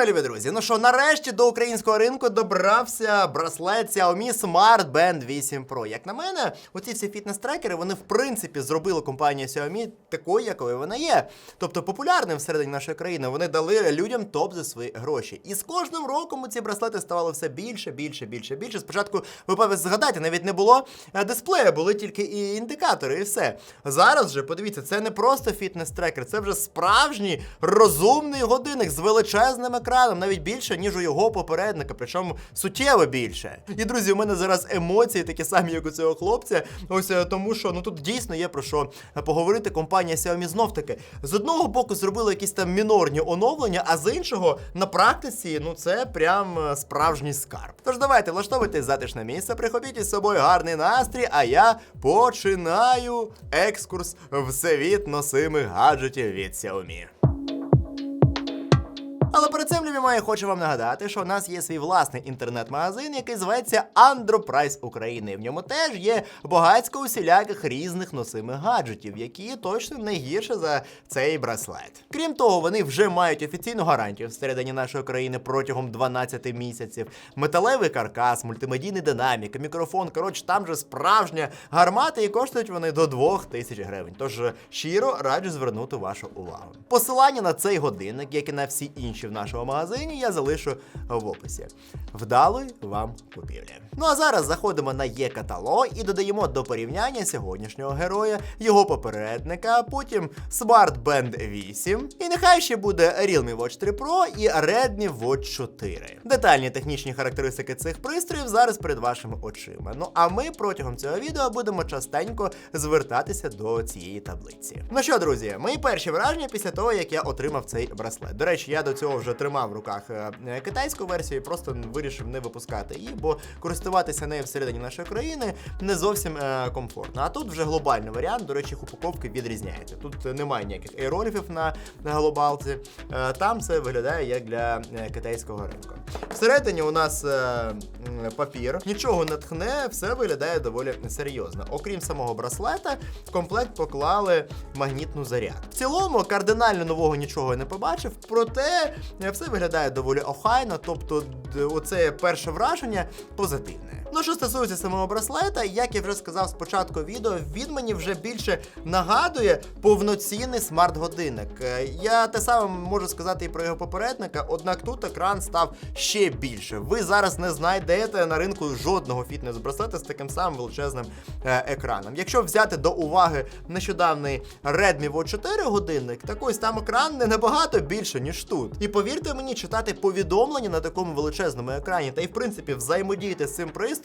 мої любі друзі, ну що, нарешті до українського ринку добрався браслет Xiaomi Smart Band 8 Pro. Як на мене, оці всі фітнес-трекери, вони в принципі зробили компанію Xiaomi такою, якою вона є. Тобто популярним всередині нашої країни. Вони дали людям топ за свої гроші. І з кожним роком ці браслети ставали все більше, більше, більше, більше. Спочатку, ви певно згадайте, навіть не було е, дисплея, були тільки і індикатори, і все. Зараз же, подивіться, це не просто фітнес-трекер, це вже справжній розумний годинник з величезним екраном, навіть більше, ніж у його попередника, причому суттєво більше. І друзі, у мене зараз емоції такі самі, як у цього хлопця. Ось е, тому, що ну тут дійсно є про що е, поговорити. Компанія Xiaomi знов таки з одного боку зробила якісь там мінорні оновлення, а з іншого на практиці ну це прям е, справжній скарб. Тож давайте влаштовуйте затишне місце, прихопіть із собою гарний настрій, а я починаю екскурс в світ носимих гаджетів від Xiaomi. Але перед цим, любі мої, хочу вам нагадати, що у нас є свій власний інтернет-магазин, який зветься Andropриce України. В ньому теж є багатько усіляких різних носимих гаджетів, які точно не гірше за цей браслет. Крім того, вони вже мають офіційну гарантію всередині нашої країни протягом 12 місяців. Металевий каркас, мультимедійний динамік, мікрофон. Коротше, там же справжня гармата, і коштують вони до 2000 гривень. Тож щиро раджу звернути вашу увагу. Посилання на цей годинник, як і на всі інші в нашому магазині, я залишу в описі. Вдалої вам купівлі. Ну а зараз заходимо на є-каталог і додаємо до порівняння сьогоднішнього героя, його попередника, потім Smart Band 8. І нехай ще буде Realme Watch 3 Pro і Redmi Watch 4. Детальні технічні характеристики цих пристроїв зараз перед вашими очима. Ну а ми протягом цього відео будемо частенько звертатися до цієї таблиці. Ну що, друзі, мої перші враження після того, як я отримав цей браслет. До речі, я до цього вже тримав в руках е, китайську версію, і просто вирішив не випускати її, бо користуватися нею всередині нашої країни не зовсім е, комфортно. А тут вже глобальний варіант. До речі, їх упаковки відрізняються. Тут е, немає ніяких аероліфів на, глобалці. Там це виглядає як для китайського ринку. Всередині у нас папір, нічого не тхне, все виглядає доволі серйозно. Окрім самого браслета, в комплект поклали магнітну зарядку. В цілому кардинально нового нічого не побачив, проте все виглядає доволі охайно, тобто оце перше враження позитивне. Ну, що стосується самого браслета, як я вже сказав з початку відео, він мені вже більше нагадує повноцінний смарт-годинник. Е, Я те саме можу сказати і про його попередника, однак тут екран став ще більше. Ви зараз не знайдете на ринку жодного фітнес-браслета з таким самим величезним е, екраном. Якщо взяти до уваги нещодавний Redmi Watch 4 годинник, так ось там екран не набагато більше, ніж тут. І повірте мені, читати повідомлення на такому величезному екрані, та й в принципі взаємодіяти з цим пристроєм,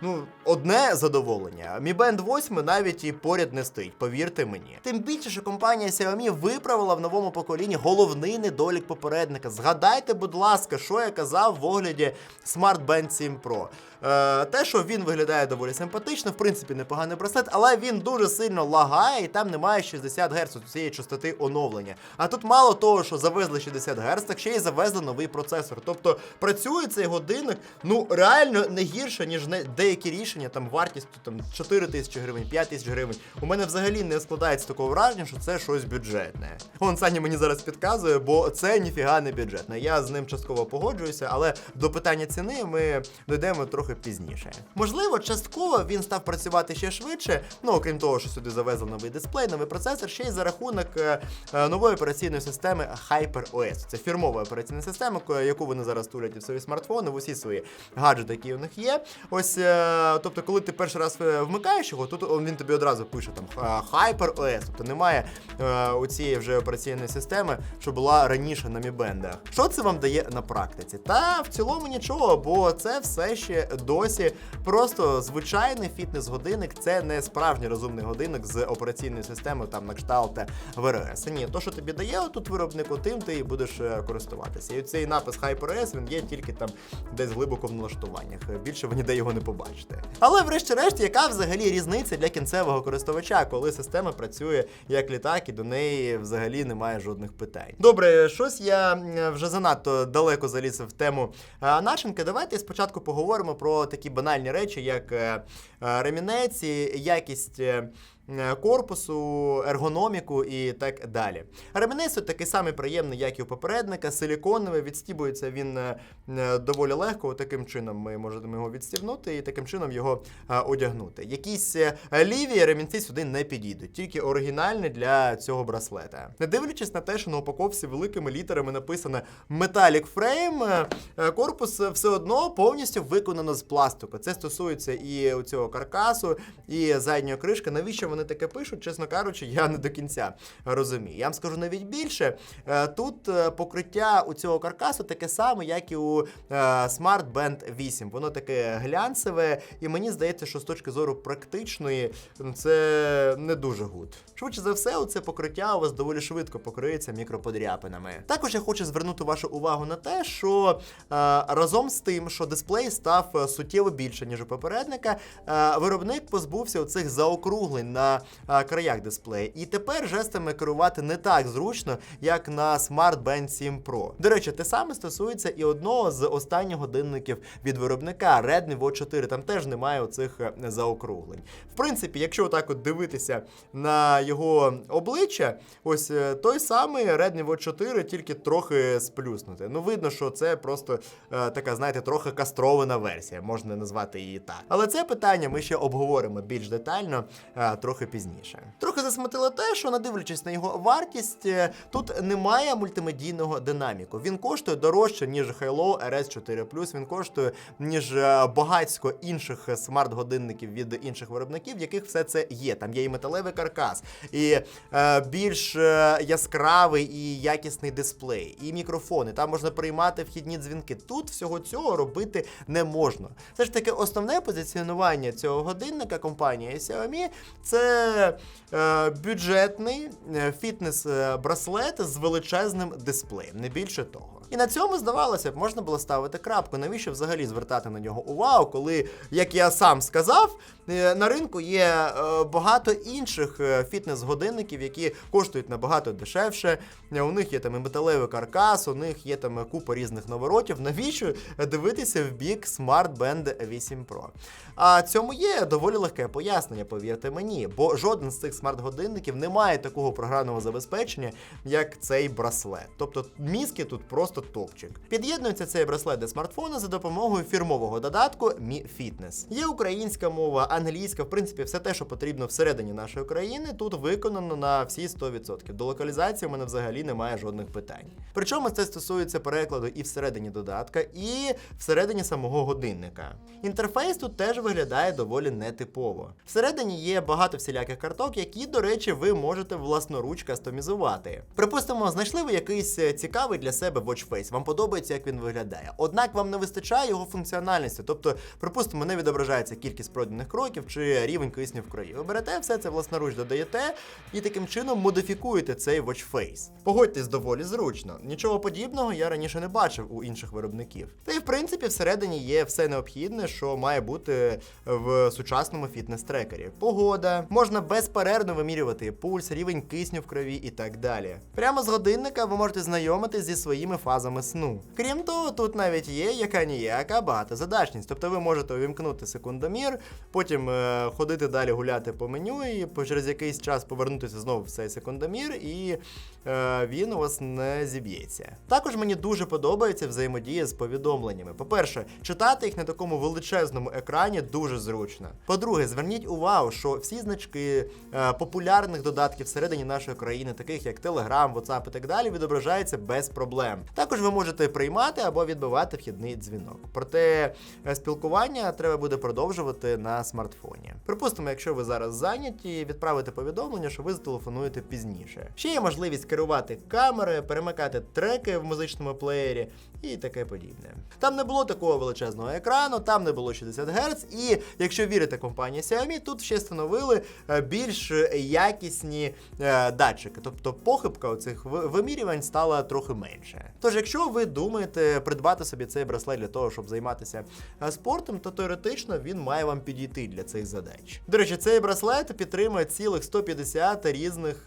ну, одне задоволення. Mi Band 8 навіть і поряд не стоїть, повірте мені. Тим більше, що компанія Xiaomi виправила в новому поколінні головний недолік попередника. Згадайте, будь ласка, що я казав в огляді Smart Band 7 Pro. Е, те, що він виглядає доволі симпатично, в принципі, непоганий браслет, але він дуже сильно лагає, і там немає 60 Гц цієї частоти оновлення. А тут мало того, що завезли 60 Гц, так ще й завезли новий процесор. Тобто працює цей годинник, ну реально не гірше, ніж не деякі рішення, там вартістю там 4 тисячі гривень, 5 тисяч гривень. У мене взагалі не складається такого враження, що це щось бюджетне. Он Саня мені зараз підказує, бо це ніфіга не бюджетне. Я з ним частково погоджуюся, але до питання ціни ми дійдемо трохи пізніше. Можливо, частково він став працювати ще швидше. Ну окрім того, що сюди завезли новий дисплей, новий процесор, ще й за рахунок е, е, нової операційної системи HyperOS. Це фірмова операційна система, яку вони зараз тулять у свої смартфони, в усі свої гаджети, які у них є. Ось, е, тобто, коли ти перший раз е, вмикаєш його, тут він тобі одразу пише там е, HyperOS, тобто немає у цієї вже операційної системи, що була раніше на Band. Що це вам дає на практиці? Та в цілому нічого, бо це все ще досі просто звичайний фітнес-годинник. Це не справжній розумний годинник з операційною системою там на кшталт ВРС. Ні, то, що тобі дає тут виробник, тим ти і будеш користуватися. І цей напис HyperOS, він є тільки там десь глибоко в налаштуваннях. Більше ви ніде його не побачите. Але врешті-решт, яка взагалі різниця для кінцевого користувача, коли система працює як літак, і до неї взагалі немає жодних питань. Добре, щось я вже занадто далеко заліз в тему е, начинки. Давайте спочатку поговоримо про такі банальні речі, як е, е, ремінець якість. Е, корпусу, ергономіку і так далі. Ремінець такий самий приємний, як і у попередника, силіконовий, відстібується він е, е, доволі легко. Таким чином ми можемо його відстібнути і таким чином його одягнути. Якісь ліві ремінці сюди не підійдуть, тільки оригінальні для цього браслета. Не дивлячись на те, що на упаковці великими літерами написано Metallic Frame, корпус все одно повністю виконано з пластику. Це стосується і цього каркасу, і задньої кришки. Навіщо вони таке пишуть? Чесно кажучи, я не до кінця розумію. Я вам скажу навіть більше. Е, Тут е, покриття у цього каркасу таке саме, як і у е, Smart Band 8. Воно таке глянцеве, і мені здається, що з точки зору практичної це не дуже гуд. Швидше за все, це покриття у вас доволі швидко покриється мікроподряпинами. Також я хочу звернути вашу увагу на те, що разом з тим, що дисплей став суттєво більше, ніж у попередника, виробник позбувся оцих заокруглень на е, краях дисплея. І тепер жестами керувати не так зручно, як на Smart Band 7 Pro. До речі, те саме стосується і одного з останніх годинників від виробника Redmi Watch 4. Там теж немає оцих е, заокруглень. В принципі, якщо отак от дивитися на його обличчя, ось е, той самий Redmi Watch 4, тільки трохи сплюснути. Ну, видно, що це просто е, така, знаєте, трохи кастрована версія, можна назвати її так. Але це питання ми ще обговоримо більш детально е, трохи пізніше. Трохи засмутило те, що не дивлячись на його вартість, е, тут немає мультимедійного динаміку. Він коштує дорожче, ніж Halo RS4 Він коштує, ніж е, багатько інших смарт-годинників від інших виробників, в яких все це є. Там є і металевий каркас, і е, більш е, яскравий і якісний дисплей, і мікрофони. Там можна приймати вхідні дзвінки. Тут всього цього робити не можна. Все ж таки, основне позиціонування цього годинника компанії Xiaomi це е, бюджетний е, фітнес-браслет з величезним дисплеєм, не більше того. І на цьому, здавалося б, можна було ставити крапку. Навіщо взагалі звертати на нього увагу, коли, як я сам сказав, е, на ринку є е, багато інших е, фітнес-годинників, які коштують набагато дешевше. У них є там і металевий каркас, у них є там купа різних наворотів. Навіщо дивитися в бік Smart Band 8 Pro? А цьому є доволі легке пояснення, повірте мені, бо жоден з цих смарт-годинників не має такого програмного забезпечення, як цей браслет. Тобто мізки тут просто топчик. Під'єднується цей браслет до смартфона за допомогою фірмового додатку Mi Fitness. Є українська мова, англійська, в принципі, все те, що потрібно всередині нашої країни, тут виконано на всі 100%. До локалізації у мене взагалі немає жодних питань. Причому це стосується перекладу і всередині додатка, і всередині самого годинника. Інтерфейс тут теж виглядає доволі нетипово. Всередині є багато всіляких карток, які, до речі, ви можете власноруч кастомізувати. Припустимо, знайшли ви якийсь е, цікавий для себе watch face, вам подобається, як він виглядає. Однак вам не вистачає його функціональності. Тобто, припустимо, не відображається кількість пройдених кроків чи рівень кисню в крові. Ви берете все це власноруч додаєте і таким чином модифікуєте цей watch face. Погодьтесь, доволі зручно. Нічого подібного я раніше не бачив у інших виробників. Та й в принципі всередині є все необхідне, що має бути в сучасному фітнес-трекері. Погода, можна безперервно вимірювати пульс, рівень кисню в крові і так далі. Прямо з годинника ви можете знайомитись зі своїми фазами сну. Крім того, тут навіть є яка ніяка багатозадачність. Тобто ви можете увімкнути секундомір, потім е, ходити далі гуляти по меню, і через якийсь час повернутися знову в цей секундомір, і е, він у вас не зіб'ється. Також мені дуже подобається взаємодія з повідомленнями. По-перше, читати їх на такому величезному екрані дуже зручно. По-друге, зверніть увагу, що всі значки е, популярних додатків всередині нашої країни, таких як Telegram, WhatsApp і так далі, відображаються без проблем. Також ви можете приймати або відбивати вхідний дзвінок. Проте е, спілкування треба буде продовжувати на смартфоні. Припустимо, якщо ви зараз зайняті, відправити повідомлення, що ви зателефонуєте пізніше. Ще є можливість керувати камери, перемикати треки в музичному плеєрі і таке подібне. Там не було такого величезного екрану, там не було 60 Гц, і якщо вірити компанії Xiaomi, тут ще встановили е, більш якісні е, датчики. Тобто похибка оцих ви- вимірювань стала трохи менше. Тож, якщо ви думаєте придбати собі цей браслет для того, щоб займатися е, спортом, то теоретично він має вам підійти для цих задач. До речі, цей браслет підтримує цілих 150 різних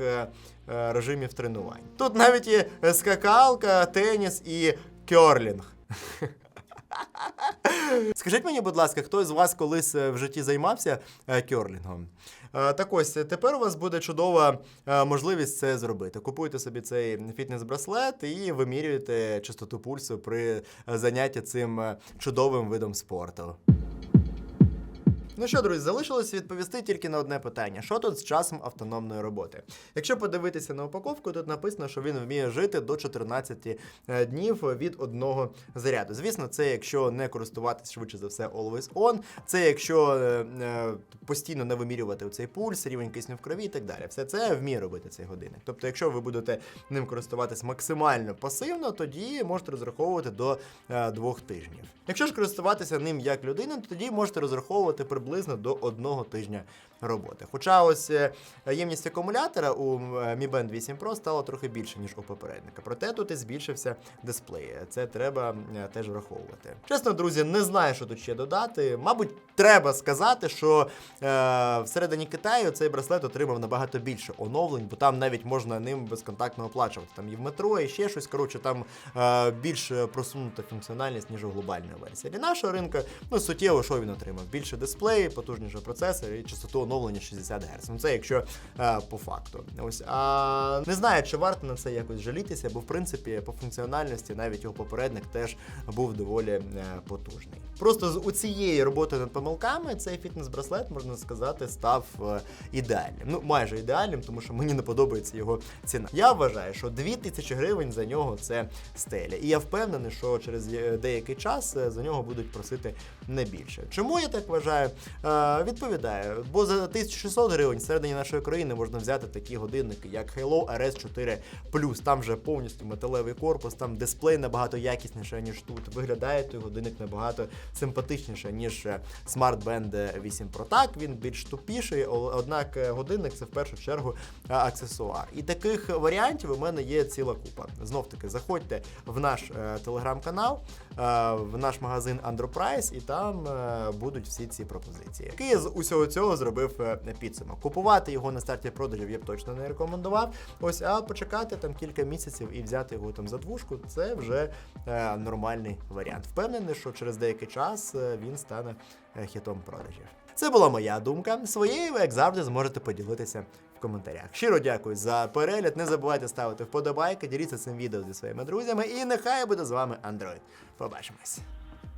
режимів тренувань. Тут навіть є скакалка, теніс і кьорлінг. Скажіть мені, будь ласка, хто з вас колись е, в житті займався е, кьорлінгом? Е, Так ось, тепер у вас буде чудова можливість це зробити. Купуйте собі цей фітнес-браслет і вимірюєте частоту пульсу при занятті цим чудовим видом спорту. Ну що, друзі, залишилось відповісти тільки на одне питання: що тут з часом автономної роботи? Якщо подивитися на упаковку, тут написано, що він вміє жити до 14 е, днів від одного заряду. Звісно, це якщо не користуватись швидше за все always on, це якщо е, е, постійно не вимірювати цей пульс, рівень кисню в крові і так далі. Все це вміє робити цей годинник. Тобто, якщо ви будете ним користуватись максимально пасивно, тоді можете розраховувати до е, двох тижнів. Якщо ж користуватися ним як людина, то тоді можете розраховувати приблизно до одного тижня роботи. Хоча ось е, ємність акумулятора у е, Mi Band 8 Pro стала трохи більше, ніж у попередника. Проте тут і збільшився дисплей. Це треба е, теж враховувати. Чесно, друзі, не знаю, що тут ще додати. Мабуть, треба сказати, що е, всередині Китаю цей браслет отримав набагато більше оновлень, бо там навіть можна ним безконтактно оплачувати. Там і в метро, і ще щось. Коротше, там е, більш просунута функціональність, ніж у глобальної версії. Для нашого ринку, ну суттєво, що він отримав? Більше дисплей, потужніший процесор і частоту оновлення 60 Гц. Ну це якщо е, по факту. Ось а не знаю, чи варто на це якось жалітися, бо в принципі по функціональності навіть його попередник теж був доволі е, потужний. Просто з у цієї роботи над помилками цей фітнес-браслет, можна сказати, став е, ідеальним. Ну, майже ідеальним, тому що мені не подобається його ціна. Я вважаю, що 2000 гривень за нього це стеля. І я впевнений, що через е, деякий час е, за нього будуть просити не більше. Чому я так вважаю? Е, відповідаю, бо за 1600 гривень всередині нашої країни можна взяти такі годинники, як Hello RS4 Там вже повністю металевий корпус, там дисплей набагато якісніше, ніж тут. Виглядає той годинник набагато симпатичніше, ніж е, Smart Band 8 Pro. Так, він більш тупіший, однак е, годинник це в першу чергу аксесуар. І таких варіантів у мене є ціла купа. Знов таки, заходьте в наш телеграм-канал, в наш магазин Androprice, і там е, будуть всі ці пропозиції. Який з усього цього зробив е, підсумок. Купувати його на старті продажів я б точно не рекомендував. Ось, а почекати там кілька місяців і взяти його там за двушку, це вже е, нормальний варіант. Впевнений, що через деякий час е, він стане е, хітом продажів. Це була моя думка. Своєю ви, як завжди, зможете поділитися коментарях. Щиро дякую за перегляд. Не забувайте ставити вподобайки, діліться цим відео зі своїми друзями. І нехай буде з вами Android. Побачимось.